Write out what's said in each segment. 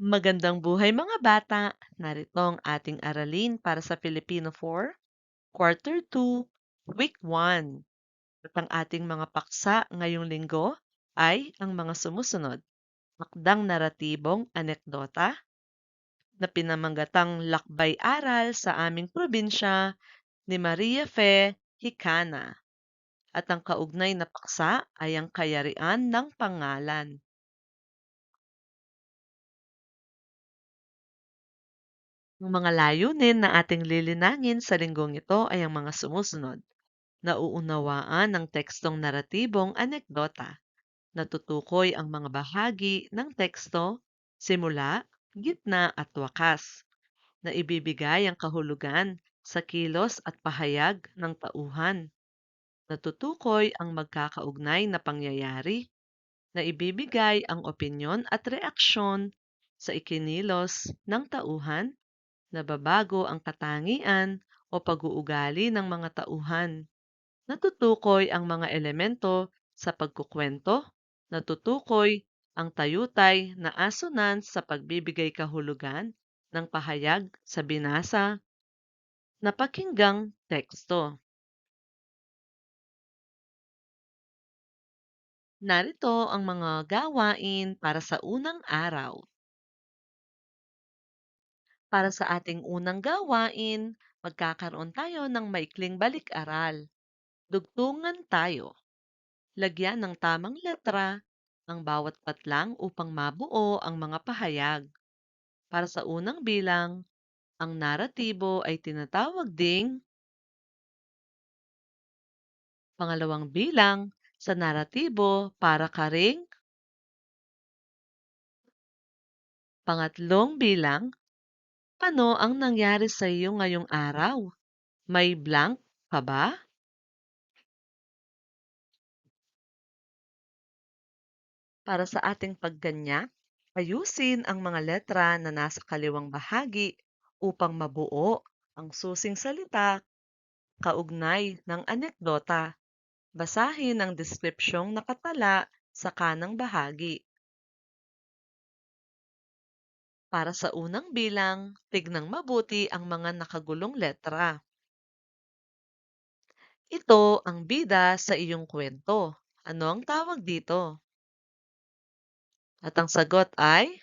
Magandang buhay mga bata! Narito ang ating aralin para sa Filipino 4, Quarter 2, Week 1. At ang ating mga paksa ngayong linggo ay ang mga sumusunod. Akdang naratibong anekdota na pinamanggatang lakbay-aral sa aming probinsya ni Maria Fe Hikana. At ang kaugnay na paksa ay ang kayarian ng pangalan. Ang mga layunin na ating lilinangin sa linggong ito ay ang mga sumusunod. Nauunawaan ng tekstong naratibong anekdota. Natutukoy ang mga bahagi ng teksto, simula, gitna at wakas. Na ibibigay ang kahulugan sa kilos at pahayag ng tauhan. Natutukoy ang magkakaugnay na pangyayari. Na ibibigay ang opinyon at reaksyon sa ikinilos ng tauhan nababago ang katangian o pag-uugali ng mga tauhan. Natutukoy ang mga elemento sa pagkukwento, natutukoy ang tayutay na asunan sa pagbibigay kahulugan ng pahayag sa binasa na pakinggang teksto. Narito ang mga gawain para sa unang araw. Para sa ating unang gawain, magkakaroon tayo ng maikling balik-aral. Dugtungan tayo. Lagyan ng tamang letra ang bawat patlang upang mabuo ang mga pahayag. Para sa unang bilang, ang naratibo ay tinatawag ding pangalawang bilang sa naratibo para ka ring pangatlong bilang ano ang nangyari sa iyo ngayong araw? May blank ka ba? Para sa ating pagganya, ayusin ang mga letra na nasa kaliwang bahagi upang mabuo ang susing salita kaugnay ng anekdota. Basahin ang deskripsyong nakatala sa kanang bahagi. Para sa unang bilang, tignang mabuti ang mga nakagulong letra. Ito ang bida sa iyong kwento. Ano ang tawag dito? At ang sagot ay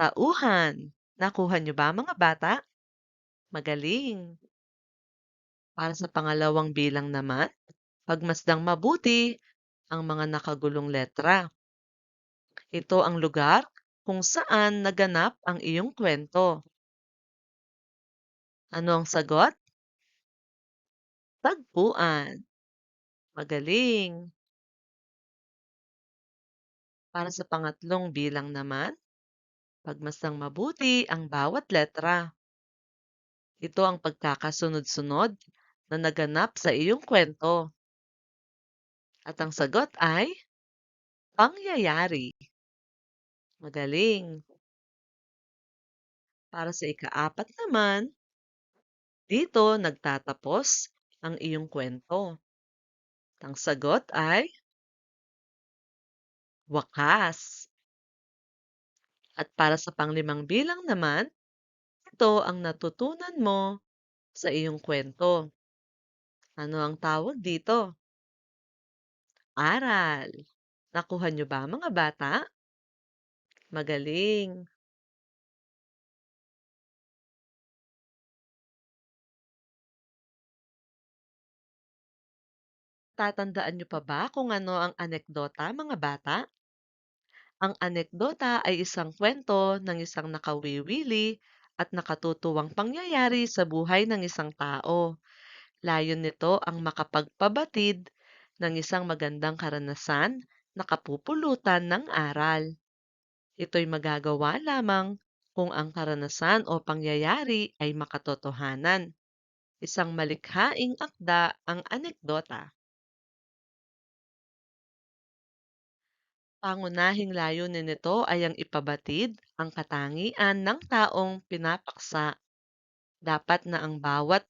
tauhan. Nakuha niyo ba mga bata? Magaling. Para sa pangalawang bilang naman, pagmasdang mabuti ang mga nakagulong letra. Ito ang lugar kung saan naganap ang iyong kwento. Ano ang sagot? Tagpuan. Magaling. Para sa pangatlong bilang naman, pagmasang mabuti ang bawat letra. Ito ang pagkakasunod-sunod na naganap sa iyong kwento. At ang sagot ay pangyayari. Magaling. Para sa ikaapat naman, dito nagtatapos ang iyong kwento. Ang sagot ay wakas. At para sa panglimang bilang naman, ito ang natutunan mo sa iyong kwento. Ano ang tawag dito? Aral. Nakuha niyo ba mga bata? Magaling. Tatandaan niyo pa ba kung ano ang anekdota, mga bata? Ang anekdota ay isang kwento ng isang nakawiwili at nakatutuwang pangyayari sa buhay ng isang tao. Layon nito ang makapagpabatid ng isang magandang karanasan na kapupulutan ng aral. Ito'y magagawa lamang kung ang karanasan o pangyayari ay makatotohanan. Isang malikhaing akda ang anekdota. Pangunahing layunin nito ay ang ipabatid ang katangian ng taong pinapaksa. Dapat na ang bawat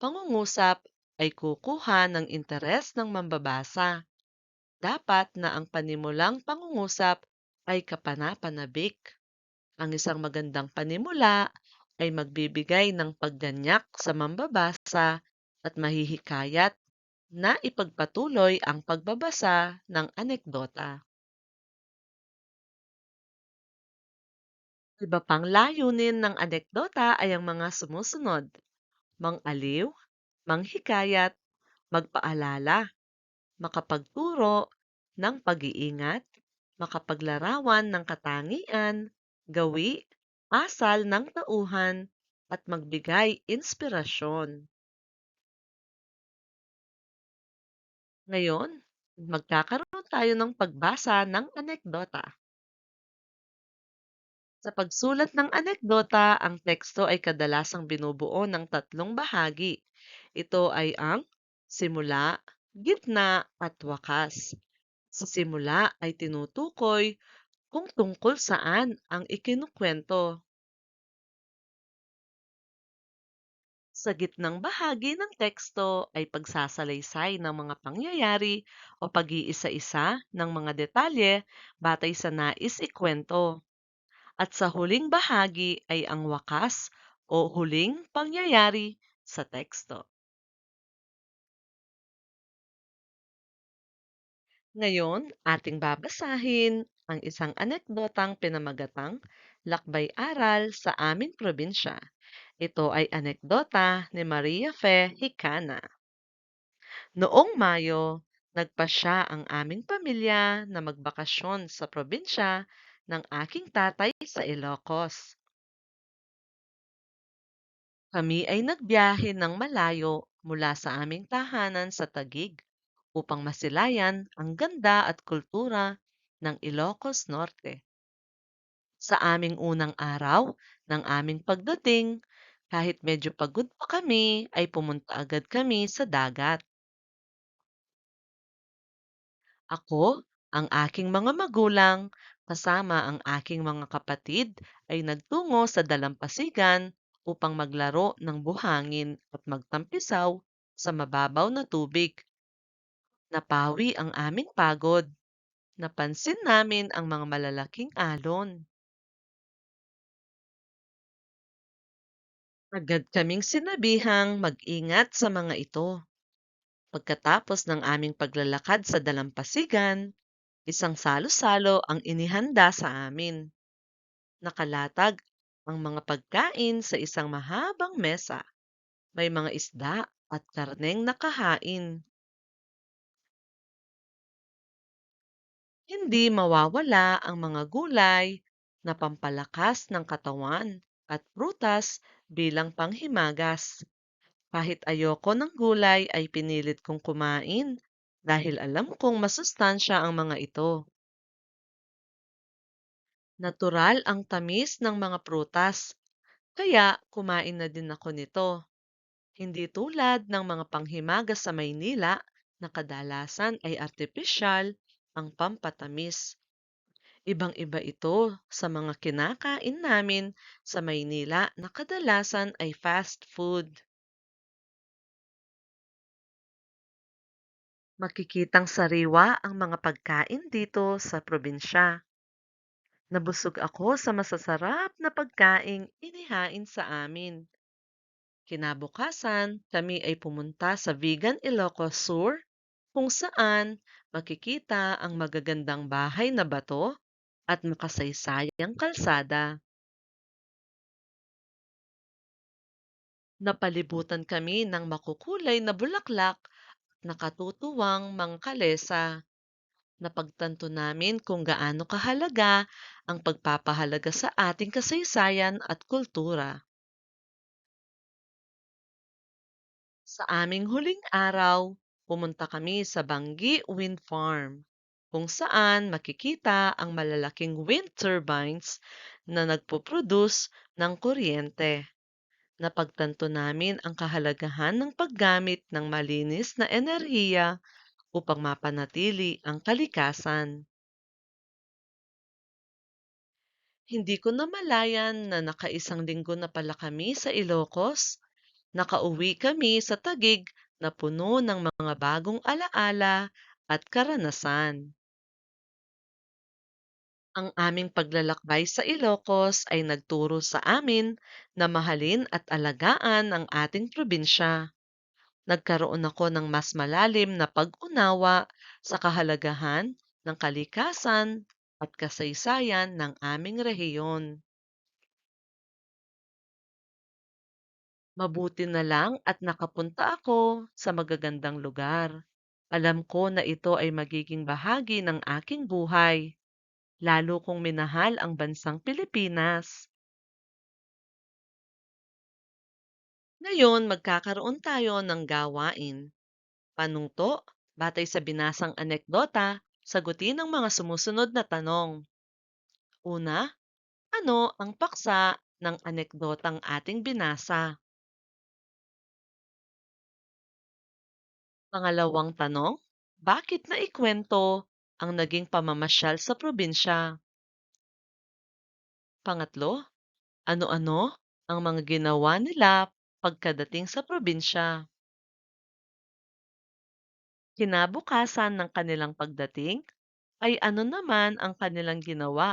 pangungusap ay kukuha ng interes ng mambabasa. Dapat na ang panimulang pangungusap ay kapanapanabik. Ang isang magandang panimula ay magbibigay ng pagganyak sa mambabasa at mahihikayat na ipagpatuloy ang pagbabasa ng anekdota. Iba pang layunin ng anekdota ay ang mga sumusunod: mang-aliw, manghikayat, magpaalala, makapagturo ng pag-iingat, makapaglarawan ng katangian, gawi, asal ng tauhan, at magbigay inspirasyon. Ngayon, magkakaroon tayo ng pagbasa ng anekdota. Sa pagsulat ng anekdota, ang teksto ay kadalasang binubuo ng tatlong bahagi. Ito ay ang simula, gitna, at wakas. Sa simula ay tinutukoy kung tungkol saan ang ikinukwento. Sa gitnang bahagi ng teksto ay pagsasalaysay ng mga pangyayari o pag-iisa-isa ng mga detalye batay sa nais ikwento. At sa huling bahagi ay ang wakas o huling pangyayari sa teksto. Ngayon, ating babasahin ang isang anekdotang pinamagatang Lakbay-aral sa aming probinsya. Ito ay anekdota ni Maria Fe Hicana. Noong Mayo, nagpasya ang aming pamilya na magbakasyon sa probinsya ng aking tatay sa Ilocos. Kami ay nagbiyahe ng malayo mula sa aming tahanan sa Tagig upang masilayan ang ganda at kultura ng Ilocos Norte. Sa aming unang araw ng aming pagdating, kahit medyo pagod pa kami, ay pumunta agad kami sa dagat. Ako, ang aking mga magulang, kasama ang aking mga kapatid ay nagtungo sa dalampasigan upang maglaro ng buhangin at magtampisaw sa mababaw na tubig. Napawi ang aming pagod. Napansin namin ang mga malalaking alon. Agad kaming sinabihang mag-ingat sa mga ito. Pagkatapos ng aming paglalakad sa dalampasigan, isang salo-salo ang inihanda sa amin. Nakalatag ang mga pagkain sa isang mahabang mesa. May mga isda at karneng nakahain. Hindi mawawala ang mga gulay na pampalakas ng katawan at prutas bilang panghimagas. Kahit ayoko ng gulay ay pinilit kong kumain dahil alam kong masustansya ang mga ito. Natural ang tamis ng mga prutas, kaya kumain na din ako nito. Hindi tulad ng mga panghimagas sa Maynila na kadalasan ay artipisyal ang pampatamis. Ibang-iba ito sa mga kinakain namin sa Maynila na kadalasan ay fast food. Makikitang sariwa ang mga pagkain dito sa probinsya. Nabusog ako sa masasarap na pagkaing inihain sa amin. Kinabukasan, kami ay pumunta sa Vegan Ilocos Sur kung saan makikita ang magagandang bahay na bato at makasaysayang kalsada. Napalibutan kami ng makukulay na bulaklak at nakatutuwang mga kalesa. Napagtanto namin kung gaano kahalaga ang pagpapahalaga sa ating kasaysayan at kultura. Sa aming huling araw, pumunta kami sa Banggi Wind Farm, kung saan makikita ang malalaking wind turbines na nagpo-produce ng kuryente. Napagtanto namin ang kahalagahan ng paggamit ng malinis na enerhiya upang mapanatili ang kalikasan. Hindi ko namalayan na nakaisang linggo na pala kami sa Ilocos. Nakauwi kami sa Tagig na puno ng mga bagong alaala at karanasan. Ang aming paglalakbay sa Ilocos ay nagturo sa amin na mahalin at alagaan ang ating probinsya. Nagkaroon ako ng mas malalim na pag-unawa sa kahalagahan ng kalikasan at kasaysayan ng aming rehiyon. Mabuti na lang at nakapunta ako sa magagandang lugar. Alam ko na ito ay magiging bahagi ng aking buhay. Lalo kong minahal ang bansang Pilipinas. Ngayon, magkakaroon tayo ng gawain. Panungto, batay sa binasang anekdota, sagutin ang mga sumusunod na tanong. Una, ano ang paksa ng anekdotang ating binasa? Pangalawang tanong, bakit naikwento ang naging pamamasyal sa probinsya? Pangatlo, ano-ano ang mga ginawa nila pagkadating sa probinsya? Kinabukasan ng kanilang pagdating ay ano naman ang kanilang ginawa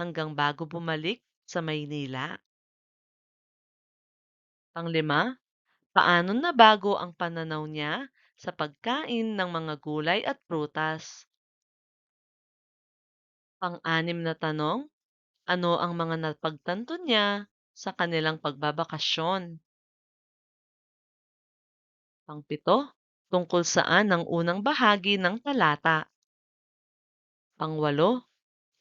hanggang bago bumalik sa Maynila? Panglima, paano nabago ang pananaw niya sa pagkain ng mga gulay at prutas? Pang-anim na tanong, ano ang mga napagtanto niya sa kanilang pagbabakasyon? Pangpito, tungkol saan ang unang bahagi ng talata? Pangwalo,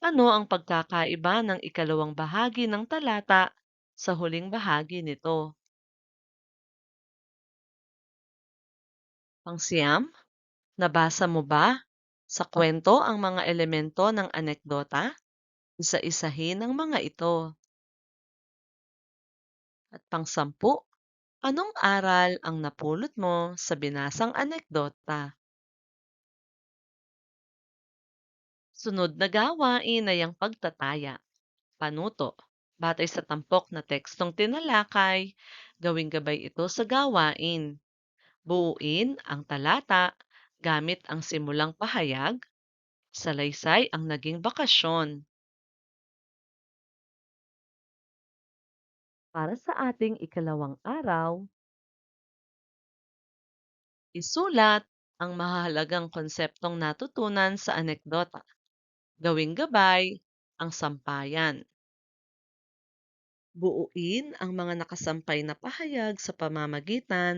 ano ang pagkakaiba ng ikalawang bahagi ng talata sa huling bahagi nito? Pangsiyam, nabasa mo ba sa kwento ang mga elemento ng anekdota? Isa-isahin ang mga ito. At pangsampu, anong aral ang napulot mo sa binasang anekdota? Sunod na gawain ay ang pagtataya. Panuto. Batay sa tampok na tekstong tinalakay, gawing gabay ito sa gawain. Buuin ang talata gamit ang simulang pahayag, salaysay ang naging bakasyon. Para sa ating ikalawang araw, isulat ang mahalagang konseptong natutunan sa anekdota. Gawing gabay ang sampayan. Buuin ang mga nakasampay na pahayag sa pamamagitan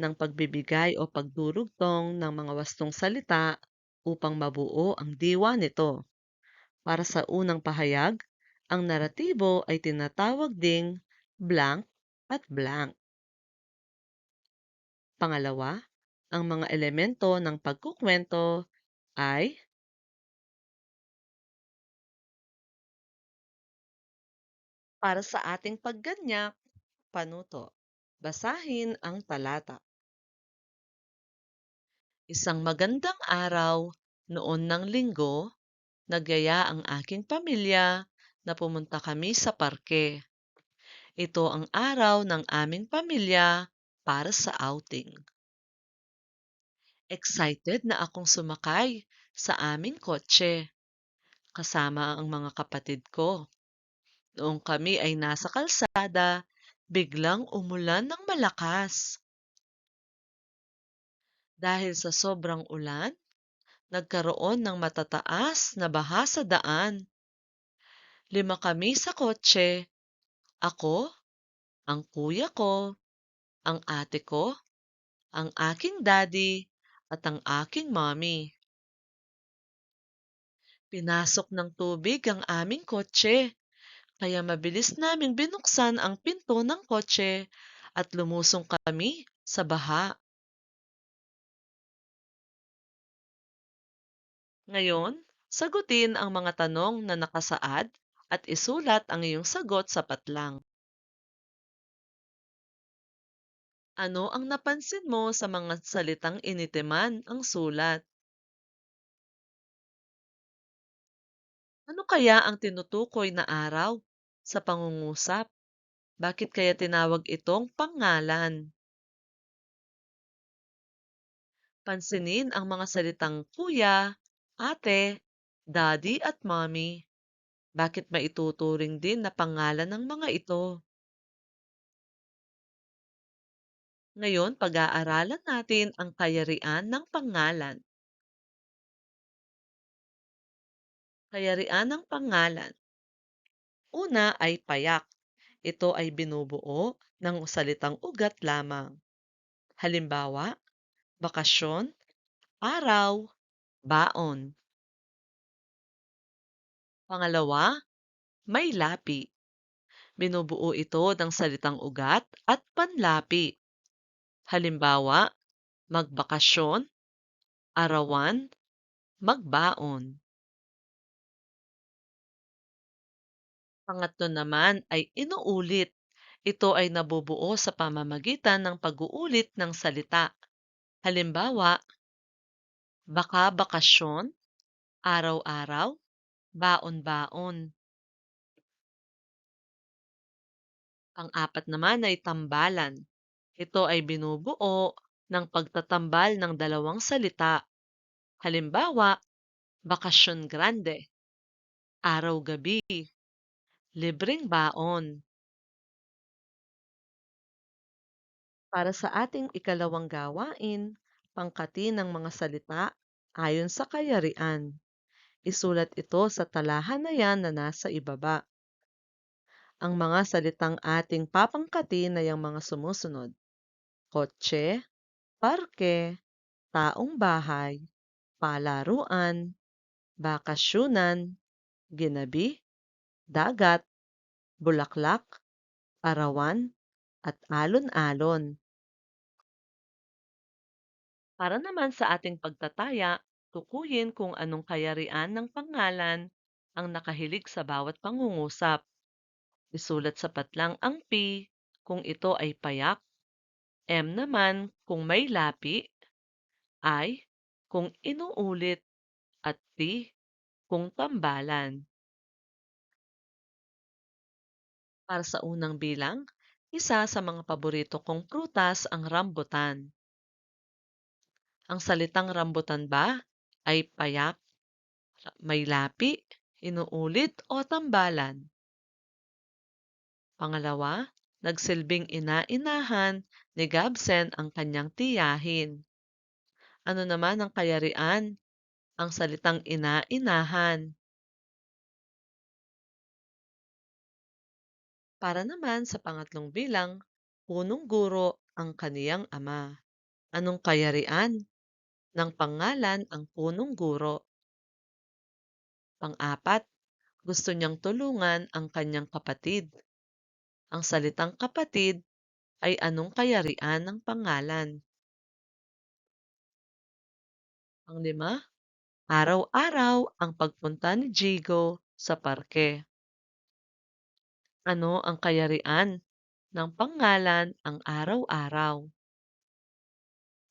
ng pagbibigay o pagdurugtong ng mga wastong salita upang mabuo ang diwa nito. Para sa unang pahayag, ang naratibo ay tinatawag ding blank at blank. Pangalawa, ang mga elemento ng pagkukwento ay para sa ating pagganyak, panuto. Basahin ang talata. Isang magandang araw noon ng linggo, nagyaya ang aking pamilya na pumunta kami sa parke. Ito ang araw ng aming pamilya para sa outing. Excited na akong sumakay sa aming kotse kasama ang mga kapatid ko. Noong kami ay nasa kalsada, biglang umulan ng malakas. Dahil sa sobrang ulan, nagkaroon ng matataas na baha sa daan. Lima kami sa kotse. Ako, ang kuya ko, ang ate ko, ang aking daddy, at ang aking mommy. Pinasok ng tubig ang aming kotse, kaya mabilis naming binuksan ang pinto ng kotse at lumusong kami sa baha. Ngayon, sagutin ang mga tanong na nakasaad at isulat ang iyong sagot sa patlang. Ano ang napansin mo sa mga salitang initiman ang sulat? Ano kaya ang tinutukoy na araw sa pangungusap? Bakit kaya tinawag itong pangalan? Pansinin ang mga salitang kuya, ate, daddy at mommy. Bakit maituturing din na pangalan ng mga ito? Ngayon, pag-aaralan natin ang kayarian ng pangalan. Kayarian ng pangalan. Una ay payak. Ito ay binubuo ng salitang ugat lamang. Halimbawa, bakasyon, araw, baon. Pangalawa, may lapi. Binubuo ito ng salitang ugat at panlapi. Halimbawa, magbakasyon, arawan, magbaon. Pangatlo naman ay inuulit. Ito ay nabubuo sa pamamagitan ng pag-uulit ng salita. Halimbawa, baka bakasyon, araw-araw, baon-baon. Pang-apat naman ay tambalan. Ito ay binubuo ng pagtatambal ng dalawang salita. Halimbawa, bakasyon grande, araw-gabi, libreng baon. Para sa ating ikalawang gawain, pangkati ng mga salita ayon sa kayarian. Isulat ito sa talahanayan na nasa ibaba. Ang mga salitang ating papangkatin ay ang mga sumusunod. Kotse, parke, taong bahay, palaruan, bakasyunan, ginabi, dagat, bulaklak, arawan, at alon-alon. Para naman sa ating pagtataya, tukuyin kung anong kayarian ng pangalan ang nakahilig sa bawat pangungusap. Isulat sa patlang ang P kung ito ay payak, M naman kung may lapi, I kung inuulit, at T kung tambalan. Para sa unang bilang, isa sa mga paborito kong prutas ang rambutan. Ang salitang rambutan ba ay payak, may lapi, inuulit o tambalan? Pangalawa, nagsilbing ina-inahan ni Gabsen ang kanyang tiyahin. Ano naman ang kayarian? Ang salitang ina-inahan. Para naman sa pangatlong bilang, punong guro ang kaniyang ama. Anong kayarian? ng pangalan ang punong guro. Pang-apat, gusto niyang tulungan ang kanyang kapatid. Ang salitang kapatid ay anong kayarian ng pangalan? Panglima, araw-araw ang pagpunta ni Jigo sa parke. Ano ang kayarian ng pangalan ang araw-araw?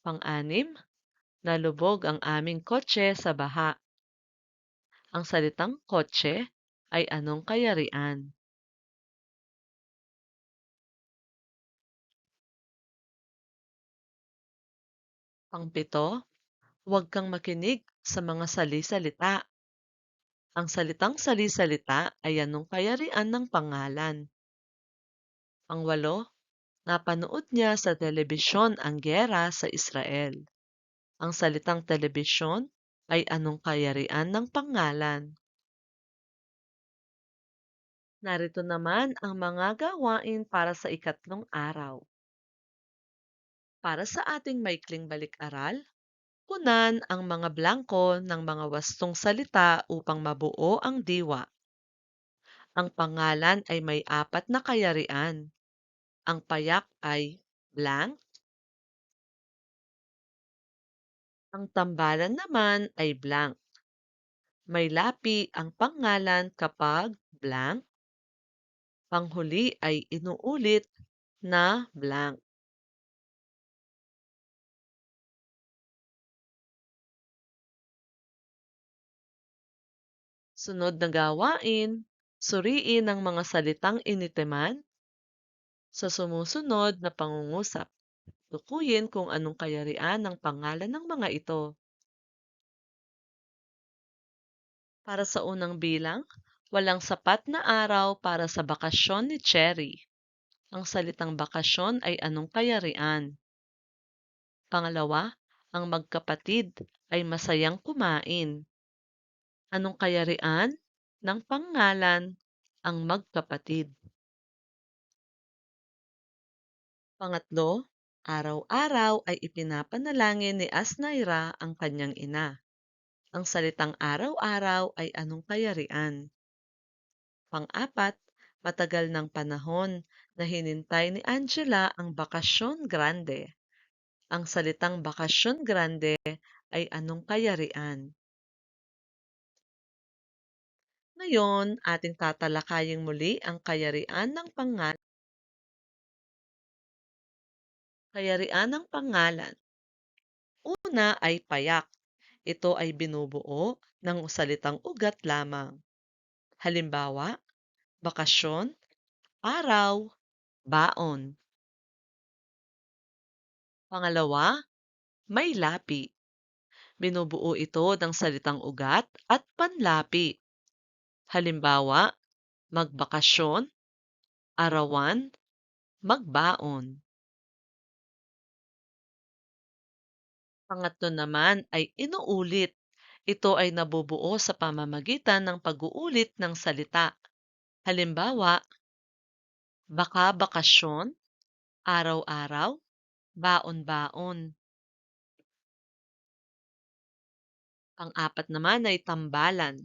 Pang-anim, Nalubog ang aming kotse sa baha. Ang salitang kotse ay anong kayarian? Pangpito, huwag kang makinig sa mga sali-salita. Ang salitang sali-salita ay anong kayarian ng pangalan? Pangwalo, napanood niya sa telebisyon ang gera sa Israel. Ang salitang telebisyon ay anong kayarian ng pangalan? Narito naman ang mga gawain para sa ikatlong araw. Para sa ating maikling balik-aral, punan ang mga blanko ng mga wastong salita upang mabuo ang diwa. Ang pangalan ay may apat na kayarian. Ang payak ay blank, Ang tambalan naman ay blank. May lapi ang pangalan kapag blank. Panghuli ay inuulit na blank. Sunod na gawain, suriin ang mga salitang initiman sa sumusunod na pangungusap. Tukuyin kung anong kayarian ng pangalan ng mga ito. Para sa unang bilang, Walang sapat na araw para sa bakasyon ni Cherry. Ang salitang bakasyon ay anong kayarian? Pangalawa, ang magkapatid ay masayang kumain. Anong kayarian ng pangalan ang magkapatid? Pangatlo, araw-araw ay ipinapanalangin ni Asnaira ang kanyang ina. Ang salitang araw-araw ay anong kayarian? Pang-apat, matagal ng panahon na hinintay ni Angela ang bakasyon grande. Ang salitang bakasyon grande ay anong kayarian? Ngayon, ating tatalakayin muli ang kayarian ng pangalan. Kayarian ng pangalan. Una ay payak. Ito ay binubuo ng salitang ugat lamang. Halimbawa, bakasyon, araw, baon. Pangalawa, may lapi. Binubuo ito ng salitang ugat at panlapi. Halimbawa, magbakasyon, arawan, magbaon. Pangatlo naman ay inuulit. Ito ay nabubuo sa pamamagitan ng pag-uulit ng salita. Halimbawa, baka bakasyon, araw-araw, baon-baon. Pang-apat naman ay tambalan.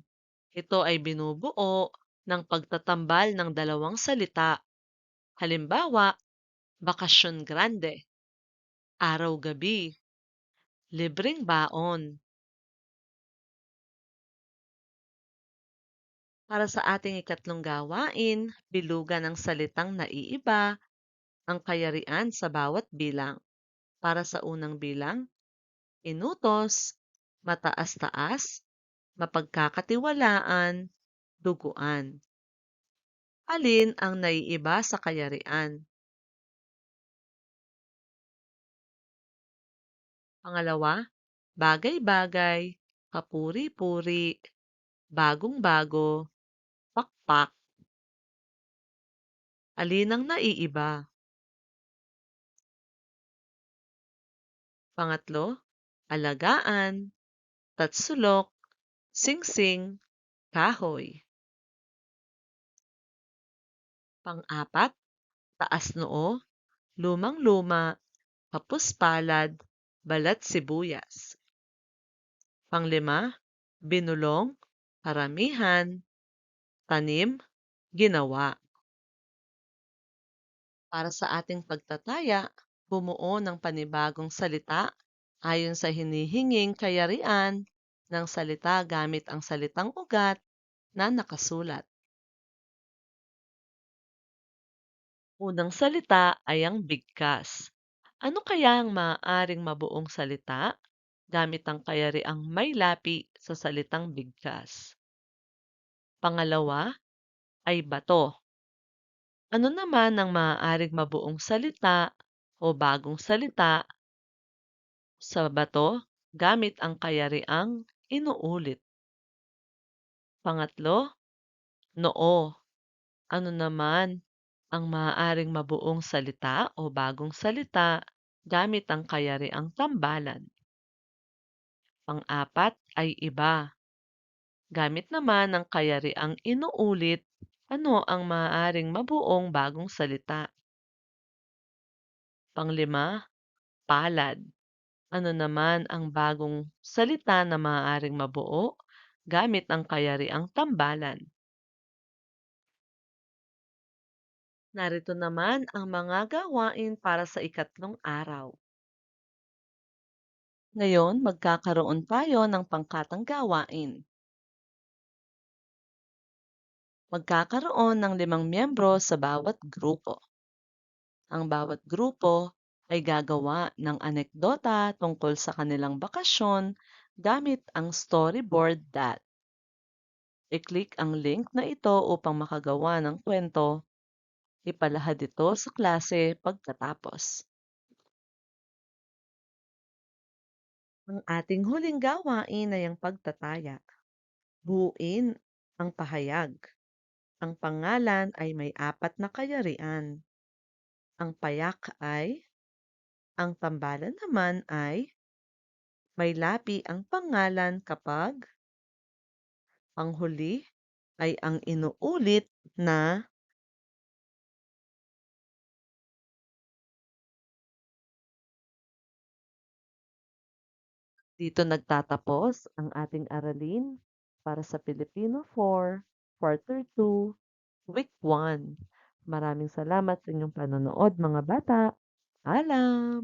Ito ay binubuo ng pagtatambal ng dalawang salita. Halimbawa, bakasyon grande, araw-gabi, libreng baon. Para sa ating ikatlong gawain, bilugan ang salitang naiiba ang kayarian sa bawat bilang. Para sa unang bilang, inutos, mataas-taas, mapagkakatiwalaan, duguan. Alin ang naiiba sa kayarian? Pangalawa, bagay-bagay, kapuri-puri, bagong-bago, pakpak. Alin ang naiiba? Pangatlo, alagaan, tatsulok, singsing, kahoy. Pang-apat, taas noo, lumang-luma, kapuspalad, balat sibuyas. Panglima, binulong, paramihan, tanim, ginawa. Para sa ating pagtataya, bumuo ng panibagong salita ayon sa hinihinging kayarian ng salita gamit ang salitang ugat na nakasulat. Unang salita ay ang bigkas. Ano kaya ang maaaring mabuong salita gamit ang kayariang may lapi sa salitang bigkas? Pangalawa ay bato. Ano naman ang maaaring mabuong salita o bagong salita sa bato gamit ang kayariang inuulit? Pangatlo, noo. Ano naman ang maaaring mabuong salita o bagong salita gamit ang kayariang tambalan? Pang-apat ay iba. Gamit naman ang kayariang inuulit, ano ang maaaring mabuong bagong salita? Panglima, palad. Ano naman ang bagong salita na maaaring mabuo gamit ang kayariang tambalan? Narito naman ang mga gawain para sa ikatlong araw. Ngayon, magkakaroon tayo ng pangkatang gawain. Magkakaroon ng limang miyembro sa bawat grupo. Ang bawat grupo ay gagawa ng anekdota tungkol sa kanilang bakasyon gamit ang storyboard that. I-click ang link na ito upang makagawa ng kwento. Ipalahad ito sa klase pagkatapos. Ang ating huling gawain ay ang pagtataya. Buuin ang pahayag. Ang pangalan ay may apat na kayarian. Ang payak ay, ang tambalan naman ay, may lapi ang pangalan kapag, ang huli ay ang inuulit na Dito nagtatapos ang ating aralin para sa Filipino 4, Quarter 2, Week 1. Maraming salamat sa inyong panonood mga bata. Voilà.